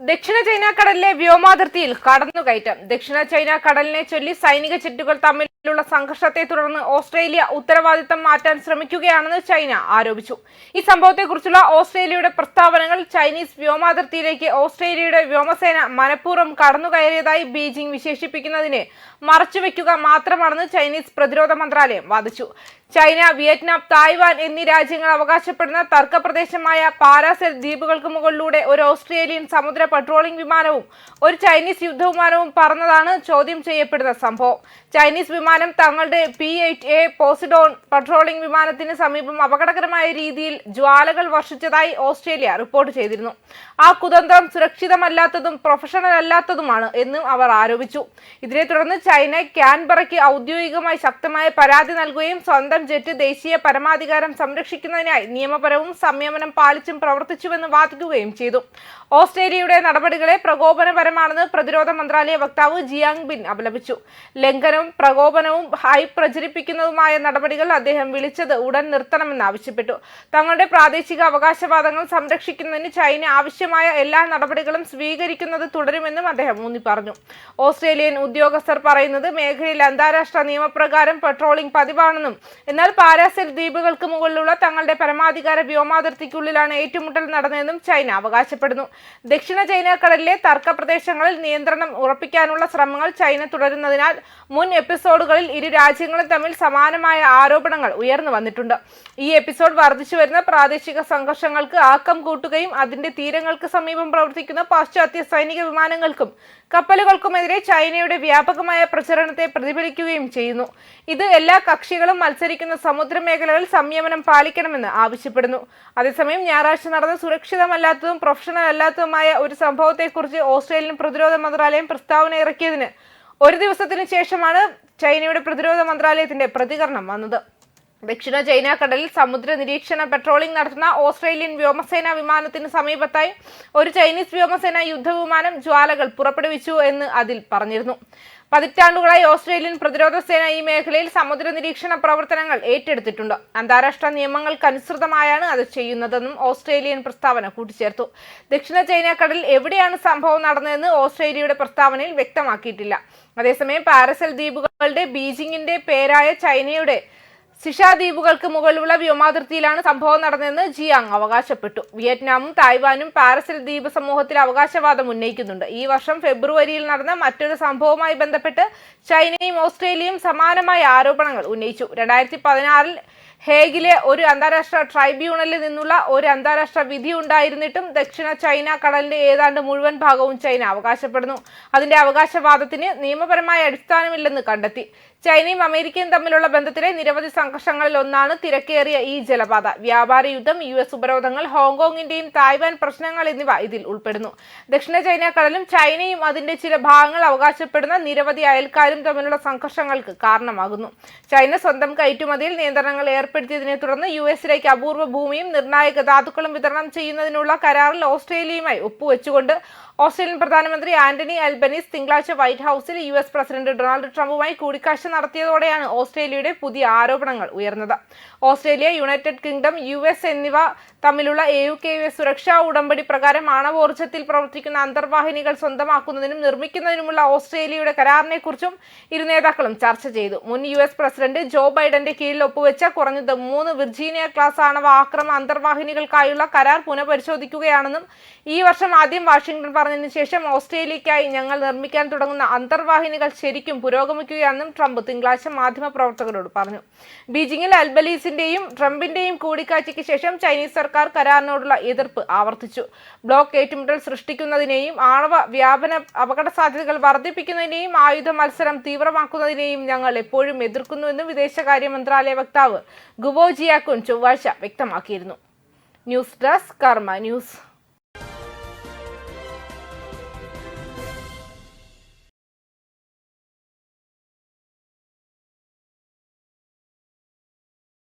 ദക്ഷിണ ചൈന കടലിലെ വ്യോമാതിർത്തിയിൽ കടന്നുകയറ്റം. ദക്ഷിണ ചൈന കടലിനെ ചൊല്ലി സൈനിക ജെറ്റുകൾ തമ്മിലുള്ള സംഘർഷത്തെ തുടർന്ന് ഓസ്ട്രേലിയ ഉത്തരവാദിത്തം മാറ്റാൻ ശ്രമിക്കുകയാണെന്ന് ചൈന ആരോപിച്ചു. ഈ സംഭവത്തെക്കുറിച്ചുള്ള ഓസ്ട്രേലിയയുടെ പ്രസ്താവനകൾ ചൈനീസ് വ്യോമാതിർത്തിയിലേക്ക് ഓസ്ട്രേലിയയുടെ വ്യോമസേന മനഃപൂർവം കടന്നുകയറിയതായി ബീജിംഗ് വിശേഷിപ്പിക്കുന്നതിനെ മറച്ചുവെക്കുക മാത്രമാണെന്ന് ചൈനീസ് പ്രതിരോധ മന്ത്രാലയം വാദിച്ചു. ചൈന വിയറ്റ്നാം തായ്വാൻ എന്നീ രാജ്യങ്ങൾ അവകാശപ്പെടുന്ന തർക്കപ്രദേശമായ പാരാസെൽ ദ്വീപുകൾക്ക് മുകളിലൂടെ ഒരു ഓസ്ട്രേലിയൻ സമുദ്ര പട്രോളിംഗ് വിമാനവും ഒരു ചൈനീസ് യുദ്ധവിമാനവും പറന്നതാണ് ചോദ്യം ചെയ്യപ്പെടുന്ന സംഭവം. ചൈനീസ് വിമാനം തങ്ങളുടെ P eight A Poseidon patrolling വിമാനത്തിന് സമീപം അപകടകരമായ രീതിയിൽ ജ്വാലകൾ വർഷിച്ചതായി ഓസ്ട്രേലിയ റിപ്പോർട്ട് ചെയ്തിരുന്നു. ആ കുതന്ത്രം സുരക്ഷിതമല്ലാത്തതും പ്രൊഫഷണൽ അല്ലാത്തതുമാണ് എന്നും അവർ ആരോപിച്ചു. ഇതിനെ തുടർന്ന് ചൈന ക്യാൻബറയ്ക്ക് ഔദ്യോഗികമായി ശക്തമായ പരാതി നൽകുകയും സ്വന്തം ജെറ്റ് ദേശീയ പരമാധികാരം സംരക്ഷിക്കുന്നതിനായി നിയമപരവും സംയമനം പാലിച്ചും പ്രവർത്തിച്ചുവെന്ന് വാദിക്കുകയും ചെയ്തു. ഓസ്ട്രേലിയയുടെ നടപടികളെ പ്രകോപനപരമാണെന്ന് പ്രതിരോധ മന്ത്രാലയ വക്താവ് ജിയാങ് ബിൻ അപലപിച്ചു. ലംഘനവും പ്രകോപനവും ഹൈ പ്രചരിപ്പിക്കുന്നതുമായ നടപടികൾ അദ്ദേഹം വിളിച്ചത് ഉടൻ നിർത്തണമെന്ന് ആവശ്യപ്പെട്ടു. തങ്ങളുടെ പ്രാദേശിക അവകാശവാദങ്ങൾ സംരക്ഷിക്കുന്നതിന് ചൈന ആവശ്യമായ എല്ലാ നടപടികളും സ്വീകരിക്കുന്നത് തുടരുമെന്നും അദ്ദേഹം ഊന്നി പറഞ്ഞു. ഓസ്ട്രേലിയൻ ഉദ്യോഗസ്ഥർ പറയുന്നത് മേഖലയിൽ അന്താരാഷ്ട്ര നിയമപ്രകാരം പെട്രോളിംഗ് പതിവാണെന്നും എന്നാൽ പാരാസെൽ ദ്വീപുകൾക്ക് മുകളിലുള്ള തങ്ങളുടെ പരമാധികാര വ്യോമാതിർത്തിക്കുള്ളിലാണ് ഏറ്റുമുട്ടൽ നടന്നതെന്നും ചൈന അവകാശപ്പെടുന്നു. ദക്ഷിണ ചൈന കടലിലെ തർക്ക പ്രദേശങ്ങളിൽ നിയന്ത്രണം ഉറപ്പിക്കാനുള്ള ശ്രമങ്ങൾ ചൈന തുടരുന്നതിനാൽ മുൻ എപ്പിസോഡുകളിൽ ഇരു രാജ്യങ്ങളും തമ്മിൽ സമാനമായ ആരോപണങ്ങൾ ഉയർന്നു വന്നിട്ടുണ്ട്. ഈ എപ്പിസോഡ് വർദ്ധിച്ചു വരുന്ന പ്രാദേശിക സംഘർഷങ്ങൾക്ക് ആക്കം കൂട്ടുകയും അതിന്റെ തീരങ്ങൾക്ക് സമീപം പ്രവർത്തിക്കുന്ന പാശ്ചാത്യ സൈനിക വിമാനങ്ങൾക്കും കപ്പലുകൾക്കുമെതിരെ ചൈനയുടെ വ്യാപകമായ പ്രചരണത്തെ പ്രതിഫലിക്കുകയും ചെയ്യുന്നു. ഇത് എല്ലാ കക്ഷികളും മത്സരിക്കുന്ന സമുദ്ര മേഖലകളിൽ സംയമനം പാലിക്കണമെന്ന് ആവശ്യപ്പെടുന്നു. അതേസമയം ഞായറാഴ്ച നടന്ന സുരക്ഷിതമല്ലാത്തതും പ്രൊഫഷണൽ അല്ലാത്തതുമായ ഒരു സംഭവത്തെക്കുറിച്ച് ഓസ്ട്രേലിയൻ പ്രതിരോധ മന്ത്രാലയം പ്രസ്താവന ഇറക്കിയതിന് ഒരു ദിവസത്തിനു ശേഷമാണ് ചൈനയുടെ പ്രതിരോധ മന്ത്രാലയത്തിന്റെ പ്രതികരണം വന്നത്. ദക്ഷിണ ചൈന കടലിൽ സമുദ്ര നിരീക്ഷണ പെട്രോളിംഗ് നടത്തുന്ന ഓസ്ട്രേലിയൻ വ്യോമസേന വിമാനത്തിന് സമീപത്തായി ഒരു ചൈനീസ് വ്യോമസേന യുദ്ധവിമാനം ജ്വാലകൾ പുറപ്പെടുവിച്ചു എന്ന് അതിൽ പറഞ്ഞിരുന്നു. പതിറ്റാണ്ടുകളായി ഓസ്ട്രേലിയൻ പ്രതിരോധ സേന ഈ മേഖലയിൽ സമുദ്ര നിരീക്ഷണ പ്രവർത്തനങ്ങൾ ഏറ്റെടുത്തിട്ടുണ്ട്. അന്താരാഷ്ട്ര നിയമങ്ങൾക്കനുസൃതമായാണ് അത് ചെയ്യുന്നതെന്നും ഓസ്ട്രേലിയൻ പ്രസ്താവന കൂട്ടിച്ചേർത്തു. ദക്ഷിണ ചൈന കടലിൽ എവിടെയാണ് സംഭവം നടന്നതെന്ന് ഓസ്ട്രേലിയയുടെ പ്രസ്താവനയിൽ വ്യക്തമാക്കിയിട്ടില്ല. അതേസമയം പാരസൽ ദ്വീപുകളുടെ ബീജിംഗിന്റെ പേരായ ചൈനയുടെ ദ്വീപുകൾക്ക് മുകളിലുള്ള വ്യോമാതിർത്തിയിലാണ് സംഭവം നടന്നതെന്ന് ജിയാങ് അവകാശപ്പെട്ടു. വിയറ്റ്നാമും തായ്വാനും പാരസിൽ ദ്വീപ് സമൂഹത്തിൽ അവകാശവാദം ഉന്നയിക്കുന്നുണ്ട്. ഈ വർഷം ഫെബ്രുവരിയിൽ നടന്ന മറ്റൊരു സംഭവവുമായി ബന്ധപ്പെട്ട് ചൈനയും ഓസ്ട്രേലിയയും സമാനമായ ആരോപണങ്ങൾ ഉന്നയിച്ചു. രണ്ടായിരത്തി പതിനാറിൽ ഹേഗിലെ ഒരു അന്താരാഷ്ട്ര ട്രൈബ്യൂണലിൽ നിന്നുള്ള ഒരു അന്താരാഷ്ട്ര വിധി ഉണ്ടായിരുന്നിട്ടും ദക്ഷിണ ചൈന കടലിന്റെ ഏതാണ്ട് മുഴുവൻ ഭാഗവും ചൈന അവകാശപ്പെടുന്നു. അതിന്റെ അവകാശവാദത്തിന് നിയമപരമായ അടിസ്ഥാനമില്ലെന്ന് കണ്ടെത്തി. ചൈനയും അമേരിക്കയും തമ്മിലുള്ള ബന്ധത്തിലെ നിരവധി സംഘർഷങ്ങളിൽ ഒന്നാണ് തിരക്കേറിയ ഈ ജലപാത. വ്യാപാര യുദ്ധം യു എസ് ഉപരോധങ്ങൾ ഹോങ്കോങ്ങിന്റെയും തായ്വാൻ പ്രശ്നങ്ങൾ എന്നിവ ഇതിൽ ഉൾപ്പെടുന്നു. ദക്ഷിണ ചൈന കടലും ചൈനയും അതിന്റെ ചില ഭാഗങ്ങൾ അവകാശപ്പെടുന്ന നിരവധി അയൽക്കാരും തമ്മിലുള്ള സംഘർഷങ്ങൾക്ക് കാരണമാകുന്നു. ചൈന സ്വന്തം കയറ്റുമതിയിൽ നിയന്ത്രണങ്ങൾ ഏർപ്പെടുത്തിയതിനെ തുടർന്ന് യു എസിലേക്ക് അപൂർവ ഭൂമിയും നിർണായക ധാതുക്കളും വിതരണം ചെയ്യുന്നതിനുള്ള കരാറിൽ ഓസ്ട്രേലിയയുമായി ഒപ്പുവെച്ചുകൊണ്ട് ഓസ്ട്രേലിയൻ പ്രധാനമന്ത്രി ആന്റണി അൽബനീസ് തിങ്കളാഴ്ച വൈറ്റ് ഹൌസിൽ യു എസ് പ്രസിഡന്റ് ഡൊണാൾഡ് ട്രംപുമായി കൂടിക്കാഴ്ച നടത്തിയതോടെയാണ് ഓസ്ട്രേലിയയുടെ പുതിയ ആരോപണങ്ങൾ ഉയർന്നത്. Australia United Kingdom U S എന്നിവ തമ്മിലുള്ള എ യു കെ സുരക്ഷാ ഉടമ്പടി പ്രകാരം ആണവോർജത്തിൽ പ്രവർത്തിക്കുന്ന അന്തർവാഹിനികൾ സ്വന്തമാക്കുന്നതിനും നിർമ്മിക്കുന്നതിനുമുള്ള ഓസ്ട്രേലിയയുടെ കരാറിനെക്കുറിച്ചും ഇരു നേതാക്കളും ചർച്ച ചെയ്തു. മുൻ യു എസ് പ്രസിഡന്റ് ജോ ബൈഡന്റെ കീഴിൽ ഒപ്പുവെച്ച കുറഞ്ഞത് മൂന്ന് വിർജീനിയ ക്ലാസ് ആണവ ആക്രമ അന്തർവാഹിനികൾക്കായുള്ള കരാർ പുനഃപരിശോധിക്കുകയാണെന്നും ഈ വർഷം ആദ്യം വാഷിംഗ്ടൺ പറഞ്ഞതിന് ശേഷം ഓസ്ട്രേലിയക്കായി ഞങ്ങൾ നിർമ്മിക്കാൻ തുടങ്ങുന്ന അന്തർവാഹിനികൾ ശരിക്കും പുരോഗമിക്കുകയാണെന്നും ട്രംപ് തിങ്കളാഴ്ച മാധ്യമപ്രവർത്തകരോട് പറഞ്ഞു. ബീജിംഗിൽ അൽബലീസിന്റെയും ട്രംപിന്റെയും കൂടിക്കാഴ്ചയ്ക്ക് ശേഷം ചൈനീസ് സർക്കാർ കരാറിനോടുള്ള എതിർപ്പ് ആവർത്തിച്ചു. ബ്ലോക്ക് ഏറ്റുമുട്ടൽ സൃഷ്ടിക്കുന്നതിനെയും ആണവ വ്യാപന അപകട സാധ്യതകൾ വർദ്ധിപ്പിക്കുന്നതിനെയും ആയുധ മത്സരം തീവ്രമാക്കുന്നതിനെയും ഞങ്ങൾ എപ്പോഴും എതിർക്കുന്നുവെന്നും വിദേശകാര്യ മന്ത്രാലയ വക്താവ് ഗുവോ ജിയാക്കുൻ ചൊവ്വാഴ്ച വ്യക്തമാക്കിയിരുന്നു. News desk Karma news.